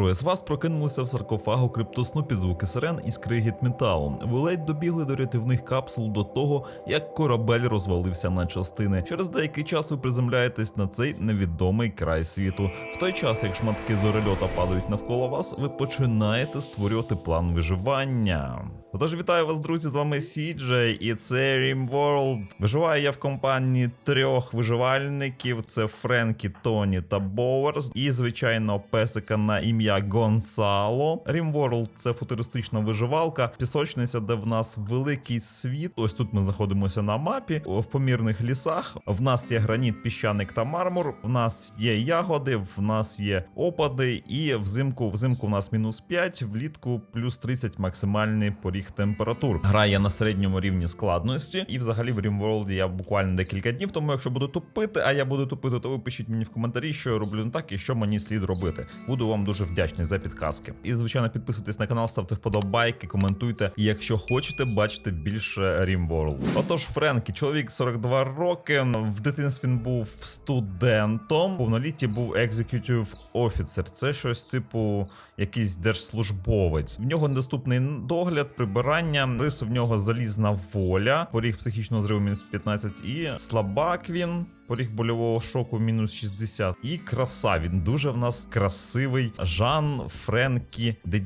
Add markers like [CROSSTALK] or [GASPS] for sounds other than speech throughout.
Троє з вас прокинулися в саркофагу криптосну під звуки сирен і скригіт металу. Ви ледь добігли до рятівних капсул до того, як корабель розвалився на частини. Через деякий час ви приземляєтесь на цей невідомий край світу. В той час, як шматки зорельота падають навколо вас, ви починаєте створювати план виживання. Отож, вітаю вас, друзі! З вами Сіджей і це RimWorld. Виживаю я в компанії трьох виживальників: це Френкі, Тоні та Боверс. І, звичайно, песика на ім'я Гонсало. RimWorld – це футуристична виживалка, пісочниця, де в нас великий світ. Ось тут ми знаходимося на мапі в помірних лісах. В нас є граніт, піщаник та мармур. В нас є ягоди, в нас є опади, і взимку взимку в нас мінус 5, влітку плюс 30 максимальний поріг температур. Грає на середньому рівні складності, і взагалі в RimWorld я буквально декілька днів. Тому якщо буду тупити, а я буду тупити, то ви пишіть мені в коментарі, що я роблю не так і що мені слід робити. Буду вам дуже вдячний за підказки. І звичайно, підписуйтесь на канал, ставте вподобайки, коментуйте. Якщо хочете бачити більше RimWorld. Отож, Френкі, чоловік 42 роки. В дитинстві він був студентом, повнолітті був executive officer. Це щось типу якийсь держслужбовець. В нього недоступний догляд, прибирання, риси в нього залізна воля, поріг психічного зриву мінус 15 і слабак він. Поріг больового шоку мінус 60. І краса. Він дуже в нас красивий Жан Френкі де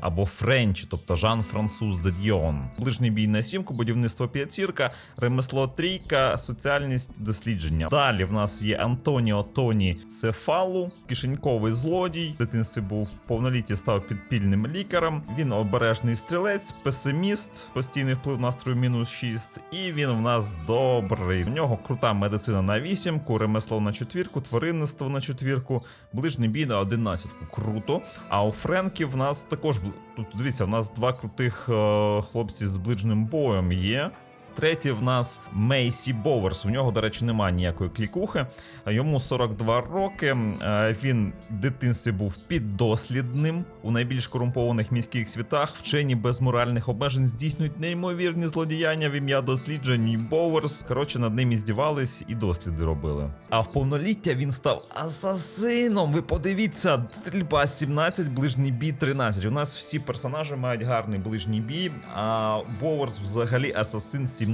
або Френчі, тобто Жан Француз де Дьон. Ближній бій на сімку, будівництво п'ятірка, ремесло трійка, соціальність дослідження. Далі в нас є Антоніо Тоні Цефалу, кишеньковий злодій. В дитинстві був в повнолітті став підпільним лікарем. Він обережний стрілець, песиміст, постійний вплив настрою мінус 6. І він в нас добрий. У нього крута медицина на вісімку, ремесло на четвірку, тваринництво на четвірку, ближній бій на одинадцятку. Круто. А у Френків в нас також тут дивіться, в нас два крутих е, хлопці з ближнім боєм є. Третій в нас Мейсі Боверс. У нього, до речі, немає ніякої клікухи. Йому 42 роки. Е, Він в дитинстві був піддослідним у найбільш корумпованих міських світах. Вчені без моральних обмежень здійснюють неймовірні злодіяння в ім'я досліджень. І Боверс. Коротше, над ним іздівались і досліди робили. А в повноліття він став асасином. Ви подивіться, стрільба 17, ближній бій 13. У нас всі персонажі мають гарний ближній бій. А Боверс взагалі асасин 17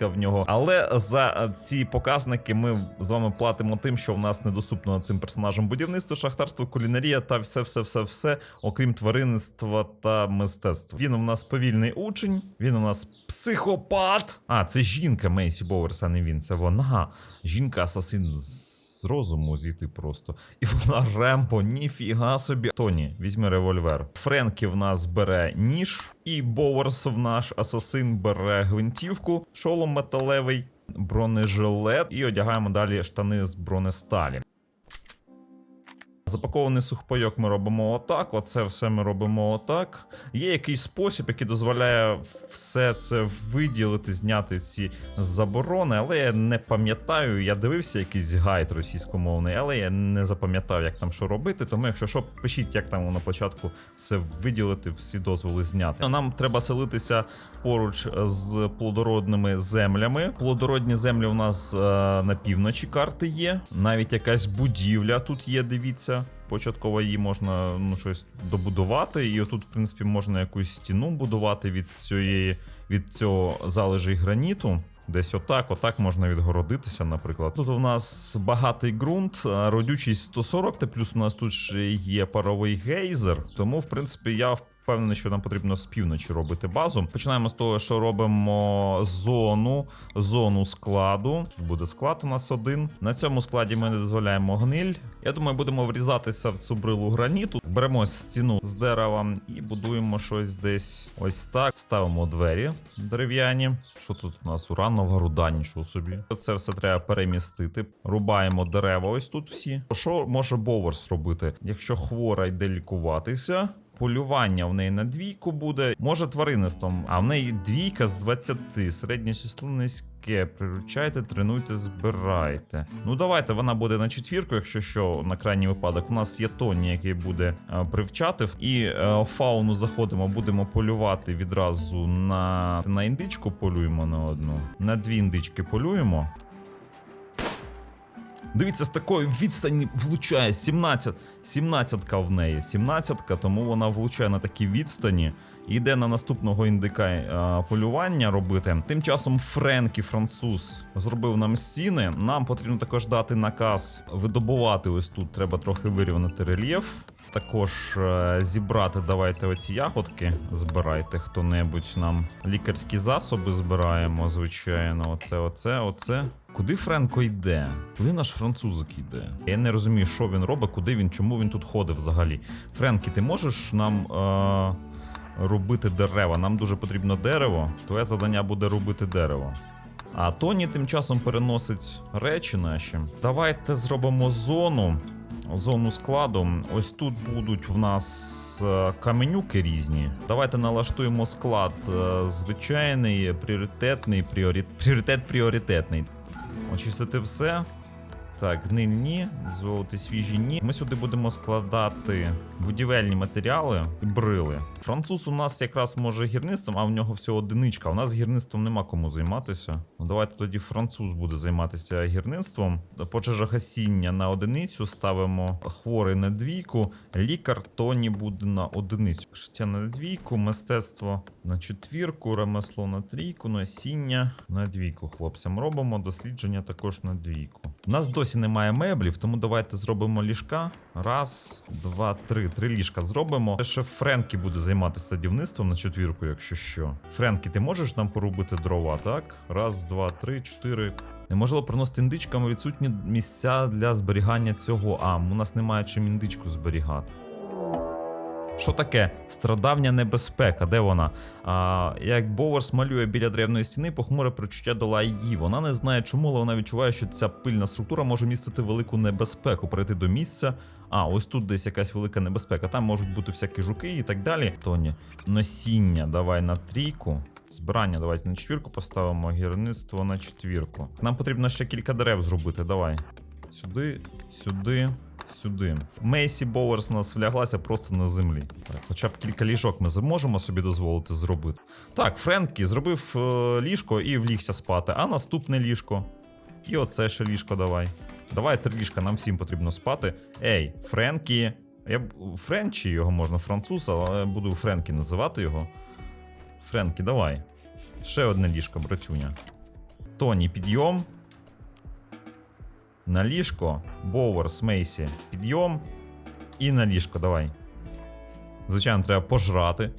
в нього. Але за ці показники ми з вами платимо тим, що в нас недоступно цим персонажам будівництво, шахтарство, кулінарія та все, все, все, все, окрім тваринництва та мистецтва. Він у нас повільний учень, він у нас психопат. А, це жінка Мейсі Боверс, а не він. Це вона. Жінка асасин з розуму зійти просто. І вона [LAUGHS] ремпо, ніфіга собі. Тоні, візьми револьвер. Френкі в нас бере ніж, і Боверс в наш асасин бере гвинтівку, шолом металевий, бронежилет, і одягаємо далі штани з бронесталі. Запакований сухпайок ми робимо отак. Оце все ми робимо отак. Є якийсь спосіб, який дозволяє все це виділити, зняти ці заборони, але я не пам'ятаю. Я дивився якийсь гайд російськомовний, але я не запам'ятав, як там що робити. Тому, якщо що, пишіть, як там на початку все виділити, всі дозволи зняти. Нам треба селитися поруч з плодородними землями. Плодородні землі у нас е, на півночі карти є. Навіть якась будівля тут є, дивіться. Початково її можна ну, щось добудувати, і отут, в принципі, можна якусь стіну будувати від цієї від цього залежі граніту. Десь отак, отак можна відгородитися, наприклад. Тут у нас багатий ґрунт, родючість 140, та плюс у нас тут ще є паровий гейзер. Тому, в принципі, я впевнений, що нам потрібно з півночі робити базу. Починаємо з того, що робимо зону, зону складу. Тут буде склад у нас один. На цьому складі ми не дозволяємо гниль. Я думаю, будемо врізатися в цю брилу граніту. Беремо стіну з дерева і будуємо щось десь ось так. Ставимо двері дерев'яні. Що тут у нас? Уранова руда, нічого собі. Це все треба перемістити. Рубаємо дерева ось тут всі. Що може Боверс робити? Якщо хвора йде лікуватися, полювання в неї на двійку буде. Може тваринництвом, а в неї двійка з 20. Середнє число низьке. Приручайте, тренуйте, збирайте. Ну давайте вона буде на четвірку, якщо що, на крайній випадок. У нас є Тоні, який буде е, привчати. І е, фауну заходимо, будемо полювати відразу на, на індичку полюємо на одну. На дві індички полюємо. Дивіться, з такої відстані влучає 17. 17-ка в неї. 17-ка, тому вона влучає на такій відстані. Іде на наступного індика е, полювання робити. Тим часом Френкі, француз, зробив нам стіни. Нам потрібно також дати наказ видобувати ось тут. Треба трохи вирівняти рельєф. Також е, зібрати давайте оці ягодки. Збирайте хто-небудь нам. Лікарські засоби збираємо, звичайно. Оце, оце, оце. Куди Френко йде? Куди наш французик йде? Я не розумію, що він робить, куди він, чому він тут ходить взагалі. Френкі, ти можеш нам е- робити дерева? Нам дуже потрібно дерево. Твоє завдання буде робити дерево. А Тоні тим часом переносить речі наші. Давайте зробимо зону. Зону складу. Ось тут будуть в нас е, каменюки різні. Давайте налаштуємо склад е, звичайний, пріоритетний, пріорит... пріоритет пріоритетний. Очистити все. Так, гнильні, золоті свіжі ні. Ми сюди будемо складати будівельні матеріали і брили. Француз у нас якраз може гірництвом, а в нього всього одиничка. У нас гірництвом нема кому займатися. Ну давайте тоді француз буде займатися гірництвом. Пожежогасіння на одиницю ставимо хворий на двійку. Лікар Тоні буде на одиницю. Життя на двійку, мистецтво на четвірку, ремесло на трійку, насіння на двійку. Хлопцям робимо дослідження також на двійку. У нас досі немає меблів, тому давайте зробимо ліжка. Раз, два, три. Три ліжка зробимо. Ще Френкі буде займатися садівництвом на четвірку, якщо що. Френкі, ти можеш нам порубити дрова, так? Раз, два, три, чотири. Неможливо приносити індичками відсутні місця для зберігання цього. А, у нас немає чим індичку зберігати. Що таке страдавня небезпека? Де вона? А, як Боверс малює біля древної стіни, похмуре причуття долає її. Вона не знає чому, але вона відчуває, що ця пильна структура може містити велику небезпеку. Прийти до місця. А, ось тут десь якась велика небезпека. Там можуть бути всякі жуки і так далі. Тоні, носіння давай на трійку. Збирання, давайте на четвірку поставимо, гірництво на четвірку. Нам потрібно ще кілька дерев зробити. Давай. Сюди, сюди, сюди. Мейсі у нас вляглася просто на землі. Так, хоча б кілька ліжок ми зможемо собі дозволити зробити. Так, Френкі зробив е, ліжко і влігся спати. А наступне ліжко. І оце ще ліжко давай. Давай три ліжка, нам всім потрібно спати. Ей, Френкі. Я Френчі його можна француз, але я буду Френкі називати його. Френкі, давай. Ще одне ліжко, братюня. Тоні, підйом. На ліжко. Боуерс, Мейсі. Підйом. І на ліжко, давай. Звичайно, треба пожрати.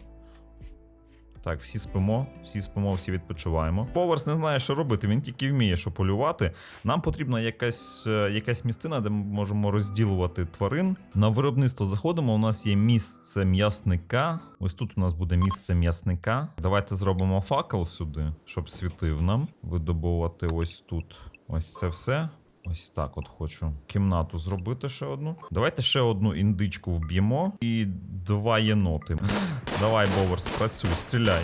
Так, всі спимо, всі спимо, всі відпочиваємо. Боверс не знає, що робити, він тільки вміє, що полювати. Нам потрібна якась, е, якась місцина, де ми можемо розділувати тварин. На виробництво заходимо. У нас є місце м'ясника. Ось тут у нас буде місце м'ясника. Давайте зробимо факел сюди, щоб світив нам. Видобувати ось тут. Ось це все. Ось так от хочу кімнату зробити ще одну. Давайте ще одну індичку вб'ємо і два єноти. Давай, Боверс, працюй, стріляй.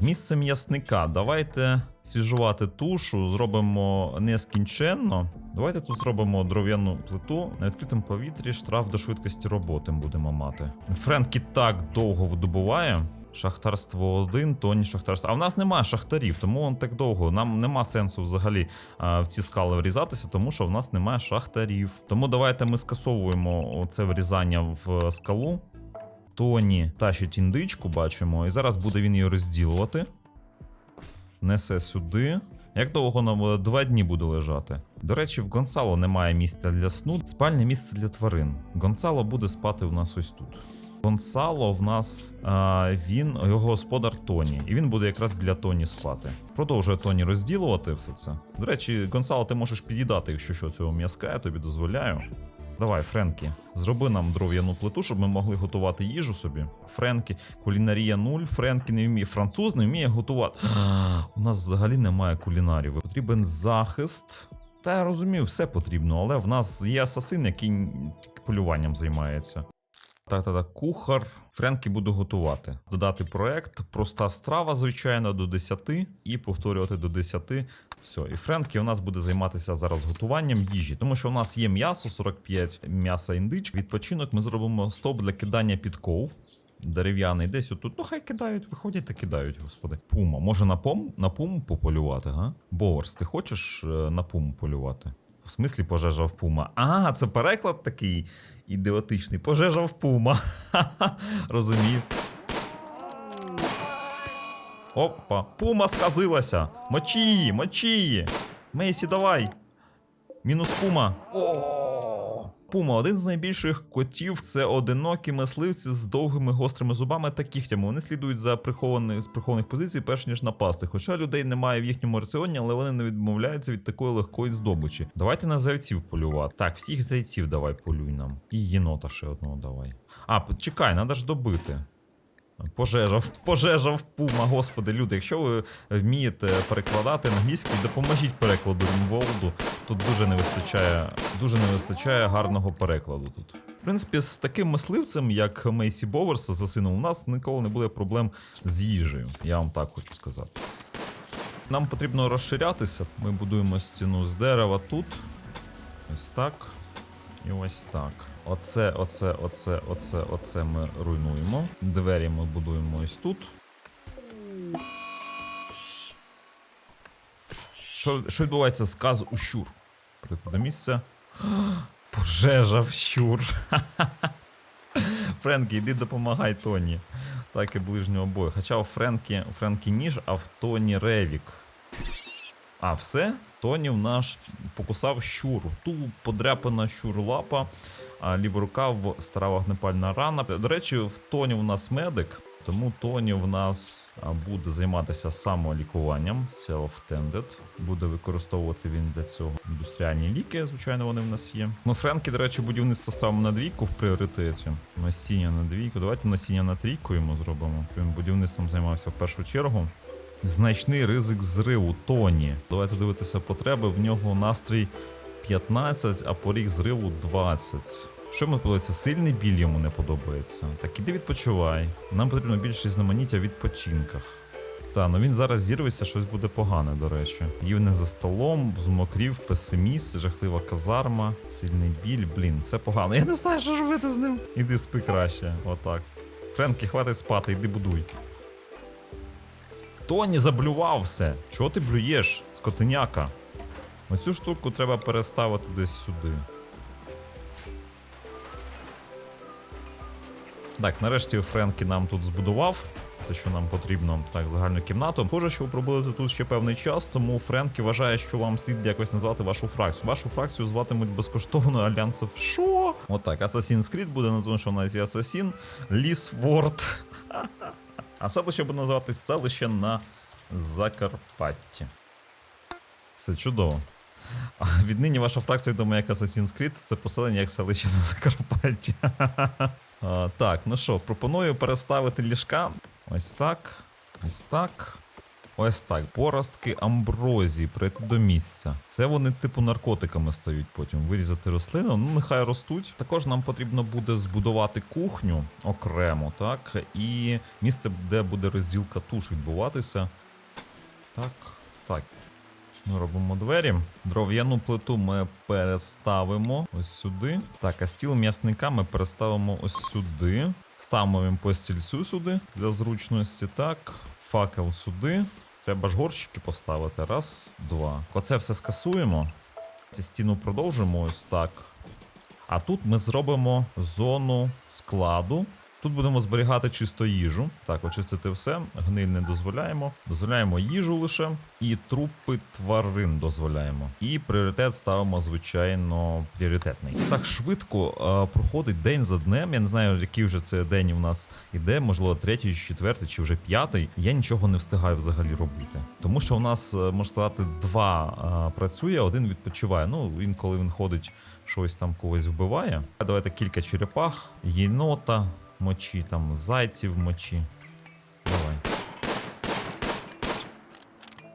Місце м'ясника. Давайте свіжувати тушу, зробимо нескінченно. Давайте тут зробимо дров'яну плиту. На відкритому повітрі штраф до швидкості роботи будемо мати. Френкі так довго видобуває. Шахтарство 1, тоні шахтарство. А в нас немає шахтарів, тому он так довго. Нам нема сенсу взагалі а, в ці скали врізатися, тому що в нас немає шахтарів. Тому давайте ми скасовуємо це врізання в скалу. Тоні тащить індичку, бачимо, і зараз буде він її розділувати. Несе сюди. Як довго нам е, два дні буде лежати? До речі, в Гонсало немає місця для сну, спальне місце для тварин. Гонсало буде спати у нас ось тут. Гонсало в нас а, він, його господар Тоні, і він буде якраз біля Тоні спати. Продовжує Тоні розділувати все це. До речі, Гонсало, ти можеш під'їдати, якщо що цього м'язка, я тобі дозволяю. Давай, Френкі, зроби нам дров'яну плиту, щоб ми могли готувати їжу собі. Френкі, кулінарія 0, Френкі не вміє. Француз не вміє готувати. [GASPS] У нас взагалі немає кулінарів. Потрібен захист. Та я розумію, все потрібно, але в нас є асасин, який полюванням займається. Так, так, так, кухар. Френкі буду готувати. Додати проект, проста страва, звичайно, до 10 і повторювати до 10. Все, і Френкі у нас буде займатися зараз готуванням їжі, тому що у нас є м'ясо, 45 м'яса індич. Відпочинок ми зробимо стоп для кидання підков. Дерев'яний десь отут. Ну, хай кидають, виходять та кидають, господи. Пума. Може на пум, на пуму пополювати, га? Боверс, ти хочеш е, на пуму полювати? В смислі пожежа в пума. А, це переклад такий ідіотичний. Пожежа в пума. [LAUGHS] Розумів. Опа, пума сказилася. Мочі її, мочі її. Мейсі, давай. Мінус пума. О! Пума один з найбільших котів це одинокі мисливці з довгими гострими зубами та кігтями. Вони слідують за прихованих з прихованих позицій, перш ніж напасти. Хоча людей немає в їхньому раціоні, але вони не відмовляються від такої легкої здобичі. Давайте на зайців полювати. Так, всіх зайців давай полюй нам. І єнота ще одного давай. А, чекай, треба ж добити. Пожежа, пожежа в пума, господи, люди, якщо ви вмієте перекладати англійський, допоможіть перекладу Рінволду. Тут дуже не вистачає, дуже не вистачає гарного перекладу тут. В принципі, з таким мисливцем, як Мейсі Боверс за сином, у нас ніколи не буде проблем з їжею. Я вам так хочу сказати. Нам потрібно розширятися. Ми будуємо стіну з дерева тут. Ось так. І ось так. Оце, оце, оце, оце, оце ми руйнуємо. Двері ми будуємо ось тут. Що, що відбувається з каз у щур? Прийти до місця. [GASPS] Пожежа в щур. [LAUGHS] Френкі, йди допомагай Тоні. Так і ближнього бою. Хоча у Френкі, у Френкі ніж, а в Тоні Ревік. А, все? Тонів наш покусав щур. Ту подряпана щур-лапа, а ліва рука в стара вогнепальна рана. До речі, в Тоні у нас медик, тому Тоні в нас буде займатися самолікуванням, self-tended. Буде використовувати він для цього індустріальні ліки, звичайно, вони в нас є. Ми Френкі, до речі, будівництво ставимо на двійку в пріоритеті. Насіння на двійку. Давайте насіння на трійку йому зробимо. Він будівництвом займався в першу чергу. Значний ризик зриву Тоні. Давайте дивитися потреби. В нього настрій 15, а поріг зриву 20. Що йому подобається? Сильний біль йому не подобається. Так іди відпочивай. Нам потрібно більше різноманіття в відпочинках. Та, ну він зараз зірветься, щось буде погане, до речі. Їв не за столом, змокрів, песиміст, жахлива казарма, сильний біль. Блін, все погано. Я не знаю, що робити з ним. Іди спи краще. Отак. Френкі, хватить спати, йди будуй. Тоні заблював все. Чого ти блюєш, скотиняка? Оцю штуку треба переставити десь сюди. Так, нарешті Френкі нам тут збудував. Те, що нам потрібно, так, загальну кімнату. Схоже, що ви пробудете тут ще певний час, тому Френкі вважає, що вам слід якось назвати вашу фракцію. Вашу фракцію зватимуть безкоштовно Альянсов. Що? Отак, Assassin's Creed буде на тому, що в нас є Assassin, Лісворд. А селище буде називатись селище на Закарпатті. Все чудово. А віднині ваша фракція відома як Assassin's Creed, це поселення як селище на Закарпатті. [LAUGHS] Так, ну що, пропоную переставити ліжка. Ось так. Ось так. Ось так. Поростки амброзії, прийти до місця. Це вони, типу, наркотиками стають потім. Вирізати рослину, ну нехай ростуть. Також нам потрібно буде збудувати кухню окремо, так. І місце, де буде розділка туш відбуватися. Так, так. Ми робимо двері. Дров'яну плиту ми переставимо ось сюди. Так, а стіл м'ясника ми переставимо ось сюди. Ставимо він по стільцю сюди для зручності. Так, факел сюди. Треба ж горщики поставити. Раз, два. Оце все скасуємо. Ці стіну продовжимо ось так. А тут ми зробимо зону складу. Тут будемо зберігати чисто їжу. Так, очистити все, гниль не дозволяємо. Дозволяємо їжу лише і трупи тварин дозволяємо. І пріоритет ставимо, звичайно, пріоритетний. Так швидко е, проходить день за днем. Я не знаю, який вже це день у нас іде, можливо, третій, четвертий чи вже п'ятий. Я нічого не встигаю взагалі робити. Тому що у нас, е, можна сказати, два е, працює, один відпочиває. Ну, він коли він ходить, щось там когось вбиває. Давайте кілька черепах, єнота мочі, там зайців мочі. Давай.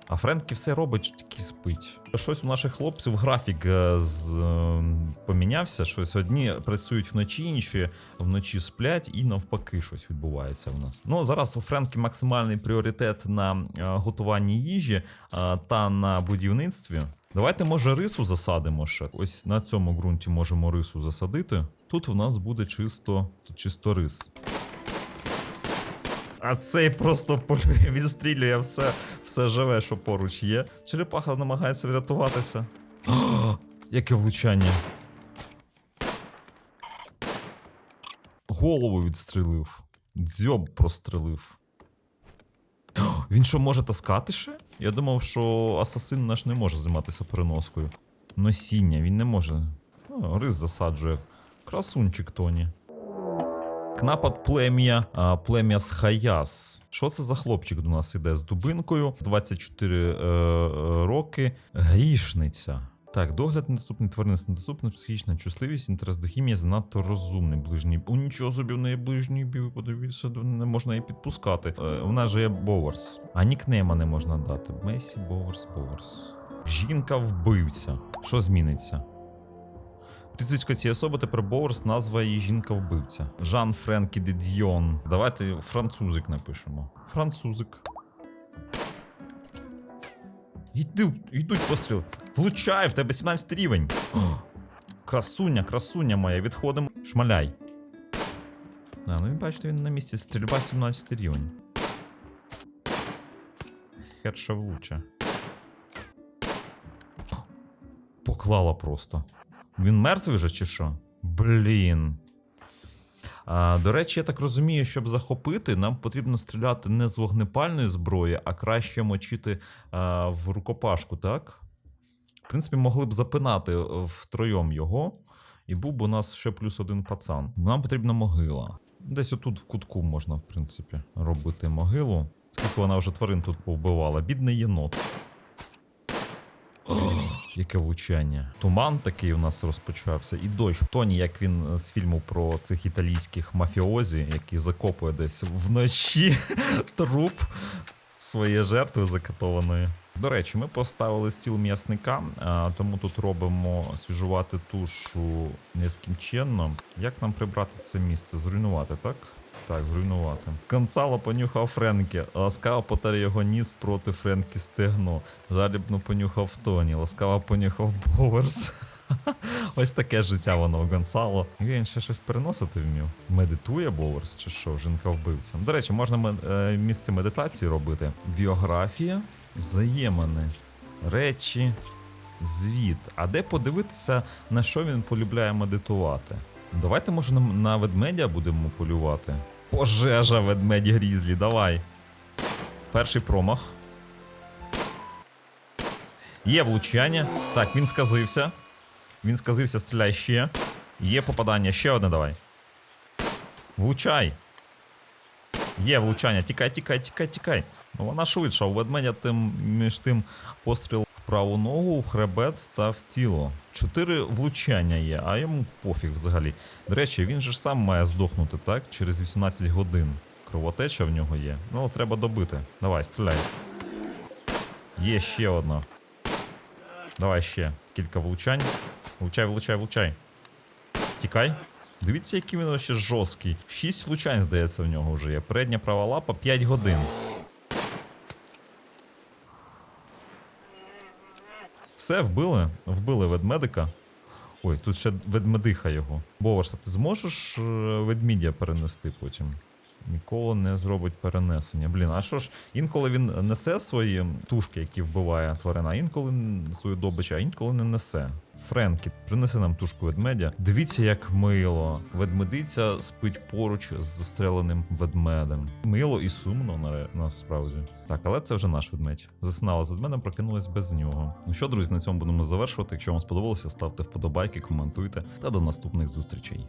А Френкі все робить, тільки спить. Щось у наших хлопців графік е, з, е, помінявся. Щось одні працюють вночі, інші вночі сплять, і навпаки щось відбувається в нас. Ну зараз у Френкі максимальний пріоритет на е, готуванні їжі е, та на будівництві. Давайте, може, рису засадимо ще. Ось на цьому ґрунті можемо рису засадити. Тут в нас буде чисто, чисто рис. А цей просто [LAUGHS] полює, відстрілює все, все живе, що поруч є. Черепаха намагається врятуватися. О, [GASPS] Яке влучання. Голову відстрелив. Дзьоб прострелив. О, [GASPS] Він що може таскати ще? Я думав, що асасин наш не може займатися переноскою. Носіння, він не може. Ну, рис засаджує. Красунчик Тоні. Кнапад плем'я, плем'я з Хаяс. Що це за хлопчик до нас іде з дубинкою? 24 е, е, роки. Грішниця. Так, догляд недоступний, тваринність недоступна, психічна чутливість, інтерес до хімії занадто розумний. Ближній. У нічого собі в неї ближній бій, подивіться, не можна її підпускати. Е, нас же є Боверс. А нікнейма не можна дати. Месі, Боверс, Боверс. Жінка вбивця. Що зміниться? Прізвисько цієї особи тепер Боверс, назва її жінка-вбивця. Жан Френкі де Давайте французик напишемо. Французик. Йду, йдуть постріли. Влучай, в тебе 17 рівень. О, красуня, красуня моя, відходимо. Шмаляй. А, ну і бачите, він на місці. Стрільба 17 рівень. Херша влуча. Поклала просто. Він мертвий вже чи що? Блін. А, до речі, я так розумію, щоб захопити, нам потрібно стріляти не з вогнепальної зброї, а краще мочити а, в рукопашку, так? В принципі, могли б запинати е, втроєм його, і був б у нас ще плюс один пацан. Нам потрібна могила. Десь отут в кутку можна, в принципі, робити могилу. Скільки вона вже тварин тут повбивала. Бідний єнот. О, яке влучання. Туман такий у нас розпочався, і дощ. Тоні, як він з фільму про цих італійських мафіозі, які закопує десь вночі [LAUGHS] труп своєї жертви закатованої. До речі, ми поставили стіл м'ясника, тому тут робимо свіжувати тушу нескінченно. Як нам прибрати це місце? Зруйнувати, так? Так, зруйнувати. Концало понюхав Френкі. Ласкаво потер його ніс проти Френкі стегно. Жалібно понюхав Тоні. Ласкаво понюхав Боверс. [LAUGHS] Ось таке життя воно у Гонсало. Він ще щось переносити вмів. Медитує Боверс чи що? Жінка вбивця. До речі, можна е, місце медитації робити. Біографія, взаємини, речі, звіт. А де подивитися, на що він полюбляє медитувати? Давайте, може, на, на ведмедя будемо полювати. Пожежа, ведмеді грізлі, давай. Перший промах. Є влучання. Так, він сказився. Він сказився, стріляй ще. Є попадання, ще одне давай. Влучай. Є влучання. Тікай, тікай, тікай, тікай. Ну вона швидша. У ведмедя тим між тим постріл праву ногу, в хребет та в тіло. Чотири влучання є, а йому пофіг взагалі. До речі, він же ж сам має здохнути, так? Через 18 годин. Кровотеча в нього є. Ну, треба добити. Давай, стріляй. Є ще одна. Давай ще. Кілька влучань. Влучай, влучай, влучай. Тікай. Дивіться, який він ще жорсткий. Шість влучань, здається, в нього вже є. Передня права лапа 5 годин. Все, вбили. Вбили ведмедика. Ой, тут ще ведмедиха його. Боварс, ти зможеш е, ведмідя перенести потім? Ніколи не зробить перенесення. Блін, а що ж, інколи він несе свої тушки, які вбиває тварина, а інколи свою добич, а інколи не несе. Френкі, принеси нам тушку ведмедя. Дивіться, як мило. Ведмедиця спить поруч з застреленим ведмедем. Мило і сумно на, насправді. Так, але це вже наш ведмедь. Засинала з ведмедем, прокинулась без нього. Ну що, друзі, на цьому будемо завершувати. Якщо вам сподобалося, ставте вподобайки, коментуйте та до наступних зустрічей.